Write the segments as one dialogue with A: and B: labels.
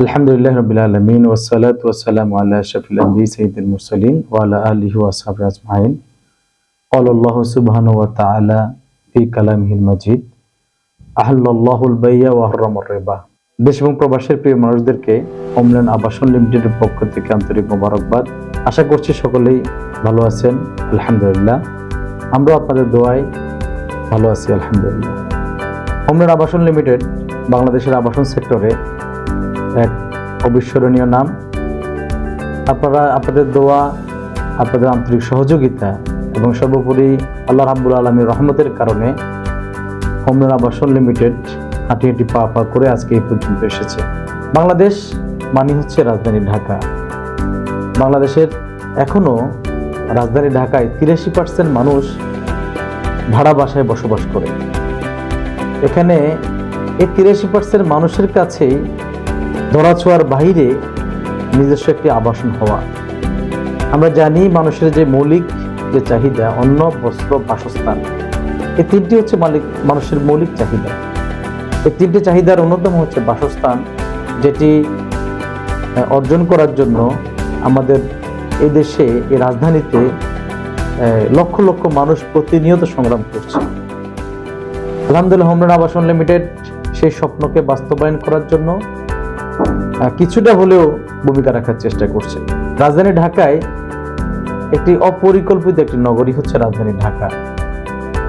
A: আলহামদুলিল্লাহ রবিল আলমিন ওসালাত ওয়াসালাম আল্লাহ শফিল আম্বি সঈদুল মুরসলিন ওয়ালা আলিহু আসহাব আজমাইন قال الله سبحانه وتعالى في كلامه المجيد أحل الله البيع وحرم الربا দেশ এবং প্রবাসের প্রিয় মানুষদেরকে হোমল্যান্ড আবাসন লিমিটেডের পক্ষ থেকে আন্তরিক মোবারকবাদ আশা করছি সকলেই ভালো আছেন আলহামদুলিল্লাহ আমরাও আপনাদের দোয়ায় ভালো আছি আলহামদুলিল্লাহ হোমল্যান্ড আবাসন লিমিটেড বাংলাদেশের আবাসন সেক্টরে এক অবিস্মরণীয় নাম। আপনারা, আপনাদের দোয়া, আপনাদের আন্তরিক সহযোগিতা এবং সর্বোপরি আল্লাহ রাব্বুল আলমীর রহমতের কারণে হোমরান আবাসন লিমিটেড হাঁটি হাঁটি পা পা করে আজকে এই পর্যন্ত এসেছে। বাংলাদেশ মানে হচ্ছে রাজধানী ঢাকা। বাংলাদেশের এখনও রাজধানী ঢাকায় তিরাশি পার্সেন্ট মানুষ ভাড়া বাসায় বসবাস করে। এখানে এই তিরাশি পার্সেন্ট মানুষের কাছেই ধরাছোঁয়ার বাইরে নিজস্ব একটি আবাসন হওয়া। আমরা জানি মানুষের যে মৌলিক যে চাহিদা, অন্ন, বস্ত্র, বাসস্থান, এই তিনটি হচ্ছে মালিক, মানুষের মৌলিক চাহিদা। এই তিনটি চাহিদার অন্যতম হচ্ছে বাসস্থান, যেটি অর্জন করার জন্য আমাদের এই দেশে এই রাজধানীতে লক্ষ লক্ষ মানুষ প্রতিনিয়ত সংগ্রাম করছে। আলহামদুলিল্লাহ, হোমরান আবাসন লিমিটেড সেই স্বপ্নকে বাস্তবায়ন করার জন্য কিছুটা হলেও ভূমিকা রাখার চেষ্টা করছে। রাজধানী ঢাকায় একটি অপরিকল্পিত একটি নগরী হচ্ছে রাজধানী ঢাকা।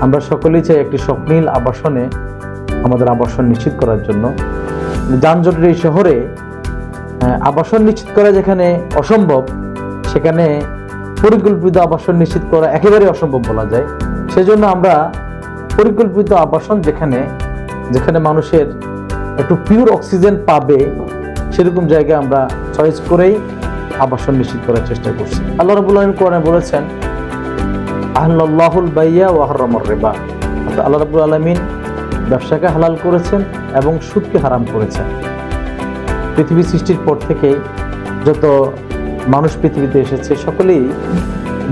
A: আমরা সকলেই চাই একটি স্বপ্নীল আবাসনে আমাদের আবাসন নিশ্চিত করার জন্য। যানজটের এই শহরে আবাসন নিশ্চিত করা যেখানে অসম্ভব, সেখানে পরিকল্পিত আবাসন নিশ্চিত করা একেবারে অসম্ভব বলা যায়। সেজন্য আমরা পরিকল্পিত আবাসন যেখানে যেখানে মানুষের একটু পিওর অক্সিজেন পাবে সেরকম জায়গা আমরা চয়েস করেই আবাসন নিশ্চিত করার চেষ্টা করছি। আল্লাহ রাবুল কোরআনে বলেছেন আহ্লাহুল বাইয়া ও হারামর রেবা। আল্লাহ রাবুল আলমিন ব্যবসাকে হালাল করেছেন এবং সুদকে হারাম করেছেন। পৃথিবী সৃষ্টির পর থেকে যত মানুষ পৃথিবীতে এসেছে, সকলেই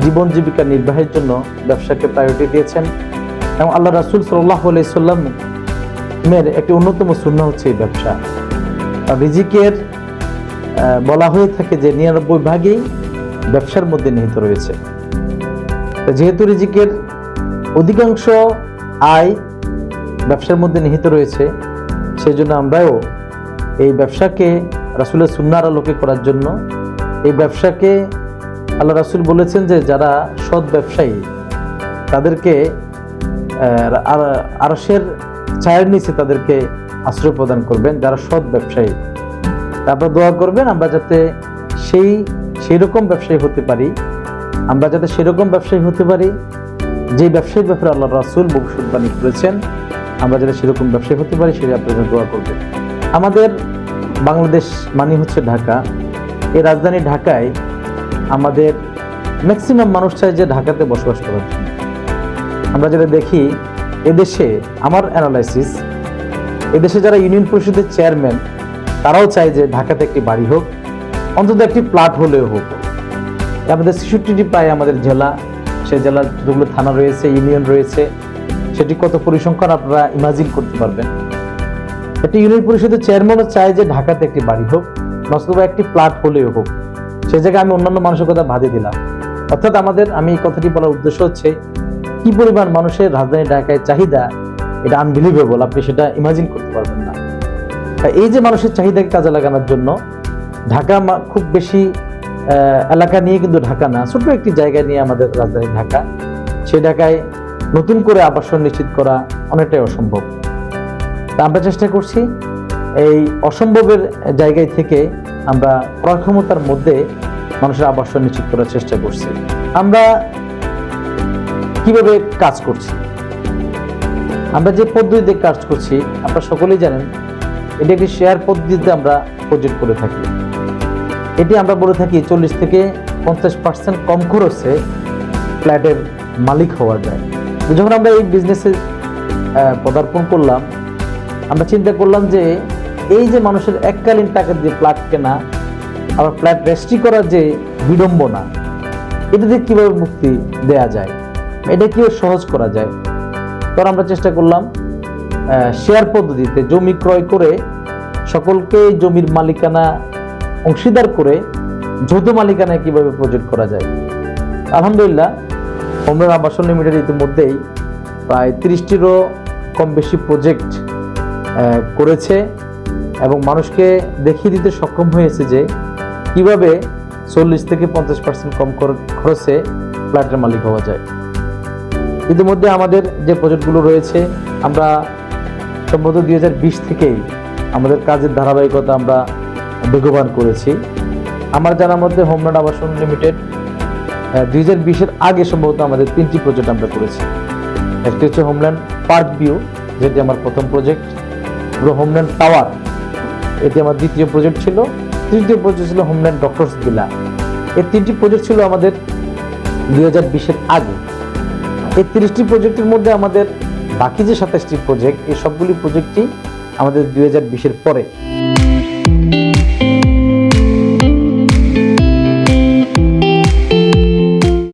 A: জীবন জীবিকা নির্বাহের জন্য ব্যবসাকে প্রায়োরিটি দিয়েছেন এবং আল্লাহ রাসুল সাল্লাহ সাল্লাম মের একটি অন্যতম শূন্য হচ্ছে এই ব্যবসা। রিজিকের বলা হয়ে থাকে যে নিরানব্বই ভাগই ব্যবসার মধ্যে নিহিত রয়েছে। যেহেতু রিজিকের অধিকাংশ আয় ব্যবসার মধ্যে নিহিত রয়েছে সেই জন্য আমরাও এই ব্যবসাকে রাসুলের সুন্নার আলোকে করার জন্য এই ব্যবসাকে আল্লাহ রাসুল বলেছেন যে যারা সৎ ব্যবসায়ী তাদেরকে আহ, আর- আরশের ছায়ের নিচে তাদেরকে আশ্রয় প্রদান করবেন, যারা সৎ ব্যবসায়ী। তারপর দোয়া করবেন, আমরা যাতে সেই সেই রকম ব্যবসায়ী হতে পারি। আমরা যাতে সেরকম ব্যবসায়ী হতে পারি, যে ব্যবসায়ীর ব্যাপারে আল্লাহ রাসুল ভবিষ্যৎবাণী করেছেন, আমরা যাতে সেরকম ব্যবসায়ী হতে পারি সেটা আপনাদের দোয়া করবেন আমাদের বাংলাদেশ মানে হচ্ছে ঢাকা। এই রাজধানী ঢাকায় আমাদের ম্যাক্সিমাম মানুষ চায় যে ঢাকাতে বসবাস করার জন্য। আমরা যেটা দেখি, এদেশে, আমার অ্যানালাইসিস এদেশে যারা ইউনিয়ন পরিষদের চেয়ারম্যান, তারাও চায় যে ঢাকাতে একটি বাড়ি হোক, অন্তত একটি প্লাট হলেও হোক। আমাদের ছেষট্টিটি প্রায় আমাদের জেলা সেই জেলার যতগুলো থানা রয়েছে, ইউনিয়ন রয়েছে, সেটি কত পরিসংখ্যান আপনারা ইমাজিন করতে পারবেন। একটি ইউনিয়ন পরিষদের চেয়ারম্যানও চায় যে ঢাকাতে একটি বাড়ি হোক নতুবা একটি প্লাট হলেও হোক। সে জায়গায় আমি অন্যান্য মানুষের কথা ভাদে দিলাম। অর্থাৎ আমাদের, আমি এই কথাটি বলার উদ্দেশ্য হচ্ছে, কি পরিমাণ মানুষের রাজধানী ঢাকায় চাহিদা এটা আনবিলিভেবল আপনি সেটা ইমাজিন করতে পারবেন না। এই যে মানুষের চাহিদাকে কাজে লাগানোর জন্য, ঢাকা খুব বেশি এলাকা নিয়ে কিন্তু ঢাকা না ছোট একটি জায়গা নিয়ে আমাদের রাজধানী ঢাকা। সেই ঢাকায় নতুন করে আবাসন নিশ্চিত করা অনেকটাই অসম্ভব। তা আমরা চেষ্টা করছি, এই অসম্ভবের জায়গায় থেকে আমরা প্রক্ষমতার মধ্যে মানুষের আবাসন নিশ্চিত করার চেষ্টা করছি। আমরা কীভাবে কাজ করছি? আমরা যে পদ্ধতিতে কাজ করছি, আপনারা সকলেই জানেন, এটি একটি শেয়ার পদ্ধতিতে আমরা প্রজেক্ট করে থাকি। এটি আমরা বলে থাকি চল্লিশ থেকে পঞ্চাশ পার্সেন্ট কম খরচে ফ্ল্যাটের মালিক হওয়া যায়। যখন আমরা এই বিজনেসে পদার্পণ করলাম, আমরা চিন্তা করলাম যে এই যে মানুষের এককালীন টাকা দিয়ে ফ্ল্যাট কেনা, আবার ফ্ল্যাট রেজিস্ট্রি করার যে বিড়ম্বনা এটা দিয়ে কীভাবে মুক্তি দেয়া যায়? এটা কীভাবে সহজ করা যায়? তখন আমরা চেষ্টা করলাম শেয়ার পদ্ধতিতে জমি ক্রয় করে সকলকে জমির মালিকানা অংশীদার করে যৌথ মালিকানায় কীভাবে প্রজেক্ট করা যায়। আলহামদুলিল্লাহ হোমরান আবাসন লিমিটেড ইতিমধ্যেই প্রায় তিরিশটিরও কম বেশি প্রজেক্ট করেছে এবং মানুষকে দেখিয়ে দিতে সক্ষম হয়েছে যে কীভাবে চল্লিশ থেকে পঞ্চাশ পার্সেন্ট কম খরচে ফ্ল্যাটের মালিক হওয়া যায়। ইতিমধ্যে আমাদের যে প্রজেক্টগুলো রয়েছে, আমরা সম্ভবত দুই হাজার বিশ থেকেই আমাদের কাজের ধারাবাহিকতা আমরা বেগবান করেছি। আমার জানার মধ্যে হোমল্যান্ড আবাসন লিমিটেড দুই হাজার বিশের আগে সম্ভবত আমাদের তিনটি প্রজেক্ট আমরা করেছি। একটি হচ্ছে হোমল্যান্ড পার্ক ভিউ, যেটি আমার প্রথম প্রজেক্ট। পুরো হোমল্যান্ড টাওয়ার, এটি আমার দ্বিতীয় প্রজেক্ট ছিল। তৃতীয় প্রজেক্ট ছিল হোমল্যান্ড ডক্টরস ভিলা। এই তিনটি প্রজেক্ট ছিল আমাদের দুই হাজার বিশের আগে। এই তিরিশটি প্রজেক্টের মধ্যে আমাদের বাকি যে সাতাশটি প্রজেক্ট, এই সবগুলি প্রজেক্টই আমাদের দুই হাজার বিশের পরে।